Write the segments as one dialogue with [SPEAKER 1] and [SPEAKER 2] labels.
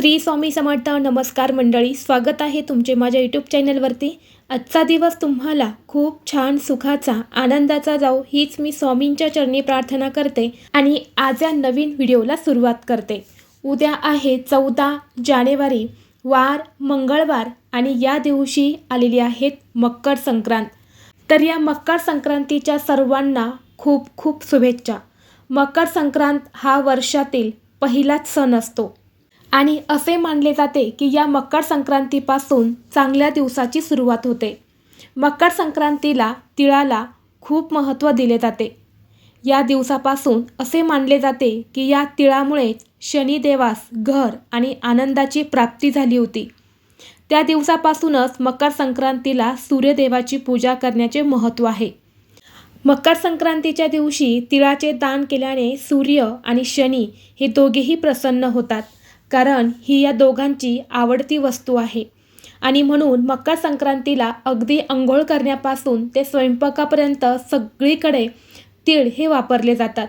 [SPEAKER 1] श्री स्वामी समर्थ नमस्कार मंडळी स्वागत आहे तुमचे माझ्या यूट्यूब चॅनलवरती आजचा दिवस तुम्हाला खूप छान सुखाचा आनंदाचा जाऊ हीच मी स्वामींच्या चरणी प्रार्थना करते आणि आज या नवीन व्हिडिओला सुरुवात करते. उद्या आहे चौदा जानेवारी वार मंगळवार आणि या दिवशी आलेली आहेत मकर संक्रांत. तर या मकर संक्रांतीच्या सर्वांना खूप खूप शुभेच्छा. मकर संक्रांत हा वर्षातील पहिलाच सण असतो. आणि असे मानले जाते की या मकर संक्रांतीपासून चांगल्या दिवसाची सुरुवात होते. मकर संक्रांतीला तिळाला खूप महत्त्व दिले जाते. या दिवसापासून असे मानले जाते की या तिळामुळे शनिदेवास घर आणि आनंदाची प्राप्ती झाली होती. त्या दिवसापासूनच मकर संक्रांतीला सूर्यदेवाची पूजा करण्याचे महत्त्व आहे. मकर संक्रांतीच्या दिवशी तिळाचे दान केल्याने सूर्य आणि शनी हे दोघेही प्रसन्न होतात. कारण ही या दोघांची आवडती वस्तू आहे. आणि म्हणून मकर संक्रांतीला अगदी अंघोळ करण्यापासून ते स्वयंपाकापर्यंत सगळीकडे तीळ हे वापरले जातात.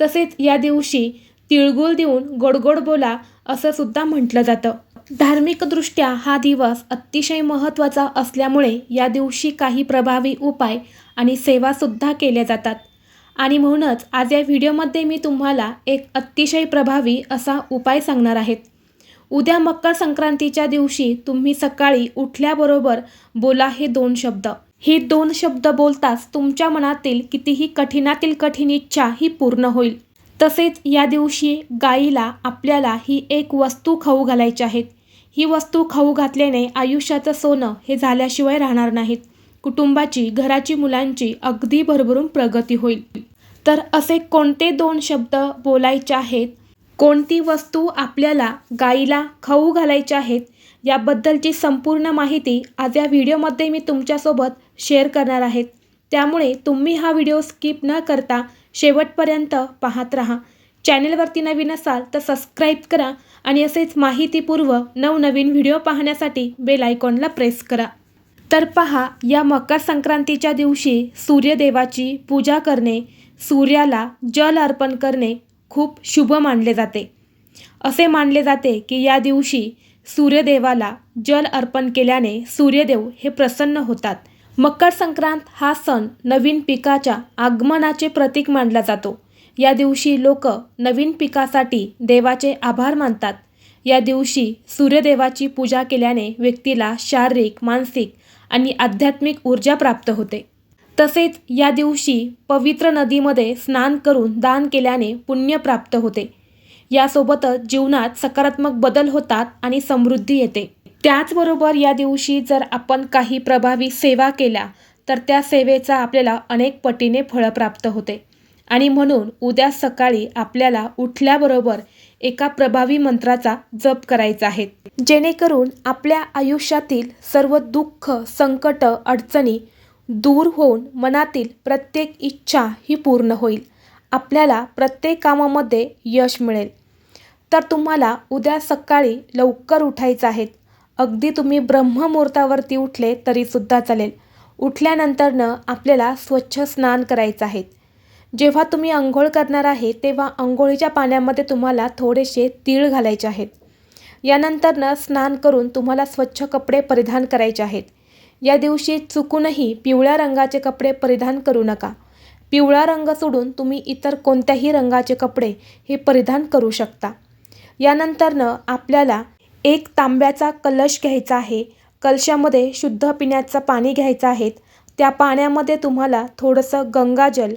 [SPEAKER 1] तसेच या दिवशी तिळगुळ देऊन गोडगोड बोला असं सुद्धा म्हटलं जातं. धार्मिकदृष्ट्या हा दिवस अतिशय महत्त्वाचा असल्यामुळे या दिवशी काही प्रभावी उपाय आणि सेवासुद्धा केल्या जातात. आणि म्हणूनच आज या व्हिडिओमध्ये मी तुम्हाला एक अतिशय प्रभावी असा उपाय सांगणार आहेत उद्या मकर संक्रांतीच्या दिवशी तुम्ही सकाळी उठल्याबरोबर बोला हे दोन शब्द. हे दोन शब्द बोलताच तुमच्या मनातील कितीही कठीणातील कठीण इच्छा ही पूर्ण होईल. तसेच या दिवशी गाईला आपल्याला ही एक वस्तू खाऊ घालायची आहेत ही वस्तू खाऊ घातल्याने आयुष्याचं सोनं हे झाल्याशिवाय राहणार नाहीत. कुटुंबाची घराची मुलांची अगदी भरभरून प्रगती होईल. तर असे कोणते दोन शब्द बोलायचे आहेत? कोणती वस्तू आपल्याला गाईला खाऊ घालायच्या आहेत? याबद्दलची संपूर्ण माहिती आज या व्हिडिओमध्ये मी तुमच्यासोबत शेअर करणार आहेत त्यामुळे तुम्ही हा व्हिडिओ स्किप न करता शेवटपर्यंत पाहत राहा. चॅनेलवरती नवीन असाल तर सबस्क्राईब करा आणि असेच माहितीपूर्व नवनवीन व्हिडिओ पाहण्यासाठी बेल आयकॉनला प्रेस करा. तर पहा या मकर संक्रांतीच्या दिवशी सूर्यदेवाची पूजा करणे सूर्याला जल अर्पण करणे खूप शुभ मानले जाते. असे मानले जाते की या दिवशी सूर्यदेवाला जल अर्पण केल्याने सूर्यदेव हे प्रसन्न होतात. मकर संक्रांत हा सण नवीन पिकाच्या आगमनाचे प्रतीक मानला जातो. या दिवशी लोक नवीन पिकासाठी देवाचे आभार मानतात. या दिवशी सूर्यदेवाची पूजा केल्याने व्यक्तीला शारीरिक मानसिक आणि आध्यात्मिक ऊर्जा प्राप्त होते. तसेच या दिवशी पवित्र नदीमध्ये स्नान करून दान केल्याने पुण्य प्राप्त होते. यासोबतच जीवनात सकारात्मक बदल होतात आणि समृद्धी येते. त्याचबरोबर या दिवशी जर आपण काही प्रभावी सेवा केल्या तर त्या सेवेचा आपल्याला अनेक पटीने फळं प्राप्त होते. आणि म्हणून उद्या सकाळी आपल्याला उठल्याबरोबर एका प्रभावी मंत्राचा जप करायचा आहे. जेणेकरून आपल्या आयुष्यातील सर्व दुःख संकट अडचणी दूर होऊन मनातील प्रत्येक इच्छा ही पूर्ण होईल. आपल्याला प्रत्येक कामामध्ये यश मिळेल. तर तुम्हाला उद्या सकाळी लवकर उठायचं आहे. अगदी तुम्ही ब्रह्ममुहूर्तावरती उठले तरीसुद्धा चालेल. उठल्यानंतरनं आपल्याला स्वच्छ स्नान करायचं आहे. जेव्हा तुम्ही अंघोळ करणार आहे तेव्हा अंघोळीच्या पाण्यामध्ये तुम्हाला थोडेसे तीळ घालायचे आहेत. यानंतरनं स्नान करून तुम्हाला स्वच्छ कपडे परिधान करायचे आहेत. या दिवशी चुकूनही पिवळ्या रंगाचे कपडे परिधान करू नका. पिवळा रंग सोडून तुम्ही इतर कोणत्याही रंगाचे कपडे हे परिधान करू शकता. यानंतरनं आपल्याला एक तांब्याचा कलश घ्यायचा आहे. कलशामध्ये शुद्ध पिण्याचं पाणी घ्यायचं आहे. त्या पाण्यामध्ये तुम्हाला थोडंसं गंगाजल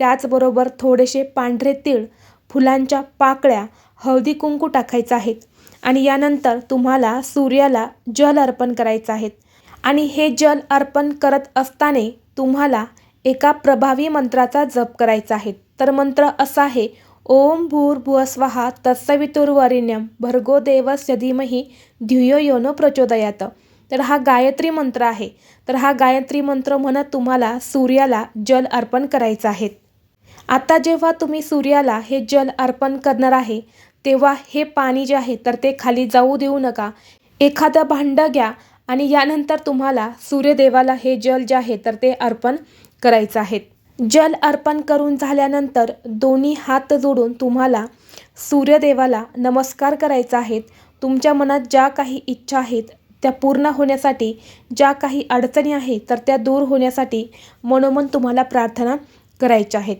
[SPEAKER 1] त्याचबरोबर थोडेसे पांढरे तीळ फुलांच्या पाकळ्या हळदी कुंकू टाकायचं आहेत आणि यानंतर तुम्हाला सूर्याला जल अर्पण करायचं आहेत आणि हे जल अर्पण करत असताना तुम्हाला एका प्रभावी मंत्राचा जप करायचा आहे. तर मंत्र असा आहे ओम भूर्भुवस्वाहा तत्सवितुर्वरिण्यम भर्गो देवस्य धीमहि धियो योनो प्रचोदयात. तर हा गायत्री मंत्र आहे. तर हा गायत्री मंत्र म्हणत तुम्हाला सूर्याला जल अर्पण करायचं आहे. आता जेव्हा तुम्ही सूर्याला हे जल अर्पण करणार आहे तेव्हा हे पाणी जे आहे तर ते खाली जाऊ देऊ नका. एखादं भांडं घ्या आणि यानंतर तुम्हाला सूर्यदेवाला हे जल जे आहे तर ते अर्पण करायचं आहे. जल अर्पण करून झाल्यानंतर दोन्ही हात जोडून तुम्हाला सूर्यदेवाला नमस्कार करायचा आहेत तुमच्या मनात ज्या काही इच्छा आहेत त्या पूर्ण होण्यासाठी ज्या काही अडचणी आहेत तर त्या दूर होण्यासाठी मनोमन तुम्हाला प्रार्थना करायच्या आहेत.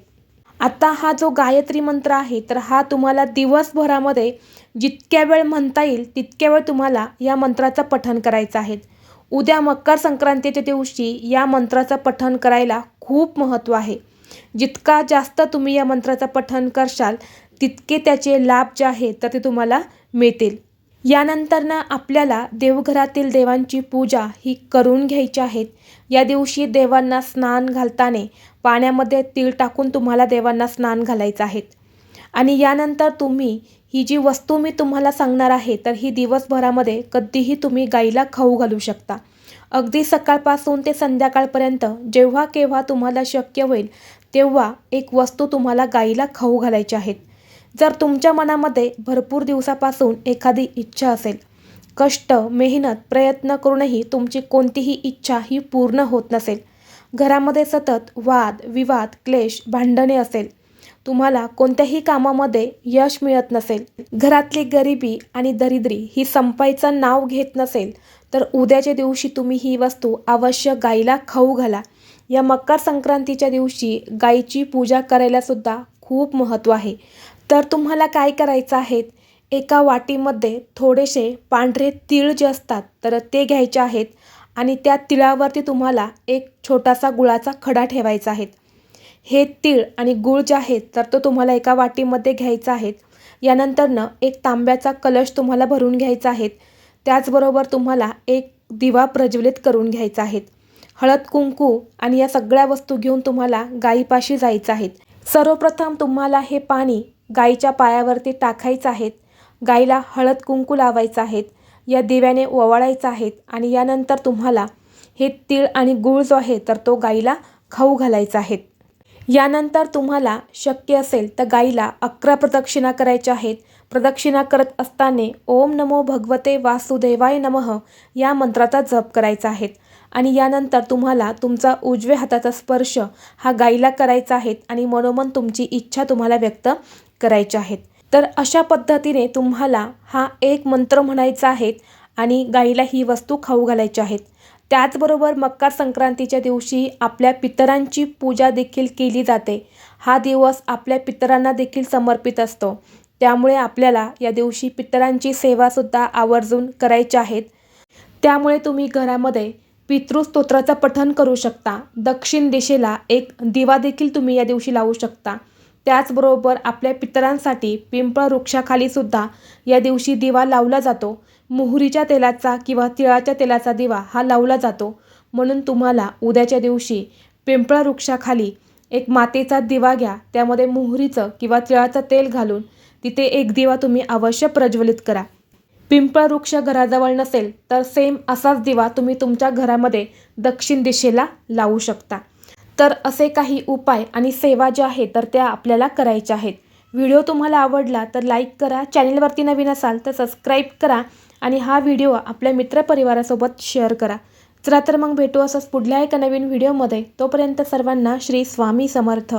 [SPEAKER 1] आता हा जो गायत्री मंत्र आहे तर हा तुम्हाला दिवसभरामध्ये जितक्या वेळ म्हणता येईल तितक्या वेळ तुम्हाला या मंत्राचं पठण करायचं आहे. उद्या मकर संक्रांतीच्या दिवशी या मंत्राचं पठण करायला खूप महत्त्व आहे. जितका जास्त तुम्ही या मंत्राचं पठण करशाल तितके त्याचे लाभ जे आहेत तर ते तुम्हाला मिळतील. यानंतरनं आपल्याला देवघरातील देवांची पूजा ही करून घ्यायची आहेत या दिवशी देवांना स्नान घालताना पाण्यामध्ये तीळ टाकून तुम्हाला देवांना स्नान घालायचं आहे. आणि यानंतर तुम्ही ही जी वस्तू मी तुम्हाला सांगणार आहे तर ही दिवसभरामध्ये कधीही तुम्ही गाईला खाऊ घालू शकता. अगदी सकाळपासून ते संध्याकाळपर्यंत जेव्हा केव्हा तुम्हाला शक्य होईल तेव्हा एक वस्तू तुम्हाला गाईला खाऊ घालायची आहेत जर तुमच्या मनामध्ये भरपूर दिवसापासून एखादी इच्छा असेल कष्ट मेहनत प्रयत्न करूनही तुमची कोणतीही इच्छा ही पूर्ण होत नसेल घरामध्ये सतत वाद विवाद क्लेश भांडणे असेल. तुम्हाला कोणत्याही कामामध्ये यश मिळत नसेल. घरातली गरिबी आणि दरिद्री ही संपायचं नाव घेत नसेल तर उद्याच्या दिवशी तुम्ही ही वस्तू अवश्य गाईला खाऊ घाला. या मकर संक्रांतीच्या दिवशी गाईची पूजा करायलासुद्धा खूप महत्त्व आहे. तर तुम्हाला काय करायचं आहे? एका वाटीमध्ये थोडेसे पांढरे तीळ जे असतात तर ते घ्यायचे आहेत. आणि त्या तिळावरती तुम्हाला एक छोटासा गुळाचा खडा ठेवायचा आहे. हे तीळ आणि गूळ जे आहेत तर तो तुम्हाला एका वाटीमध्ये घ्यायचा आहे. यानंतरनं एक तांब्याचा कलश तुम्हाला भरून घ्यायचा आहे. त्याचबरोबर तुम्हाला एक दिवा प्रज्वलित करून घ्यायचा आहे. हळद कुंकू आणि या सगळ्या वस्तू घेऊन तुम्हाला गाईपाशी जायचं आहे. सर्वप्रथम तुम्हाला हे पाणी गाईच्या पायावरती टाकायचं आहे. गाईला हळद कुंकू लावायचं आहेत या दिव्याने ओवाळायचा आहेत आणि यानंतर तुम्हाला हे तीळ आणि गूळ जो आहे तर तो गाईला खाऊ घालायचा आहे यानंतर तुम्हाला शक्य असेल तर गाईला अकरा प्रदक्षिणा करायच्या आहेत. प्रदक्षिणा करत असताना ओम नमो भगवते वासुदेवाय नमः या मंत्राचा जप करायचा आहे. आणि यानंतर तुम्हाला तुमचा उजव्या हाताचा स्पर्श हा गाईला करायचा आहे आणि मनोमन तुमची इच्छा तुम्हाला व्यक्त करायची आहेत तर अशा पद्धतीने तुम्हाला हा एक मंत्र म्हणायचा आहे आणि गाईला ही वस्तू खाऊ घालायची आहेत. त्याचबरोबर मकर संक्रांतीच्या दिवशी आपल्या पितरांची पूजा देखील केली जाते. हा दिवस आपल्या पितरांना देखील समर्पित असतो. त्यामुळे आपल्याला या दिवशी पितरांची सेवासुद्धा आवर्जून करायची आहेत. त्यामुळे तुम्ही घरामध्ये पितृस्तोत्राचं पठण करू शकता. दक्षिण दिशेला एक दिवा देखील तुम्ही या दिवशी लावू शकता. त्याचबरोबर आपल्या पितरांसाठी पिंपळ वृक्षाखाली सुद्धा या दिवशी दिवा लावला जातो. मोहरीच्या तेलाचा किंवा तिळाच्या तेलाचा दिवा हा लावला जातो. म्हणून तुम्हाला उद्याच्या दिवशी पिंपळ वृक्षाखाली एक मातेचा दिवा घ्या. त्यामध्ये मोहरीचं किंवा तिळाचं तेल घालून तिथे एक दिवा तुम्ही अवश्य प्रज्वलित करा. पिंपळ वृक्ष घराजवळ नसेल तर सेम असाच दिवा तुम्ही तुमच्या घरामध्ये दक्षिण दिशेला लावू शकता. तर असे काही उपाय आणि सेवा ज्या आहेत तर त्या आपल्याला करायच्या आहेत. व्हिडिओ तुम्हाला आवडला तर लाईक करा चॅनलवरती नवीन असाल तर सबस्क्राईब करा आणि हा व्हिडिओ आपल्या मित्रपरिवारासोबत शेअर करा. चला तर मग भेटू असंच पुढल्या एका नवीन व्हिडिओमध्ये. तोपर्यंत सर्वांना श्री स्वामी समर्थ.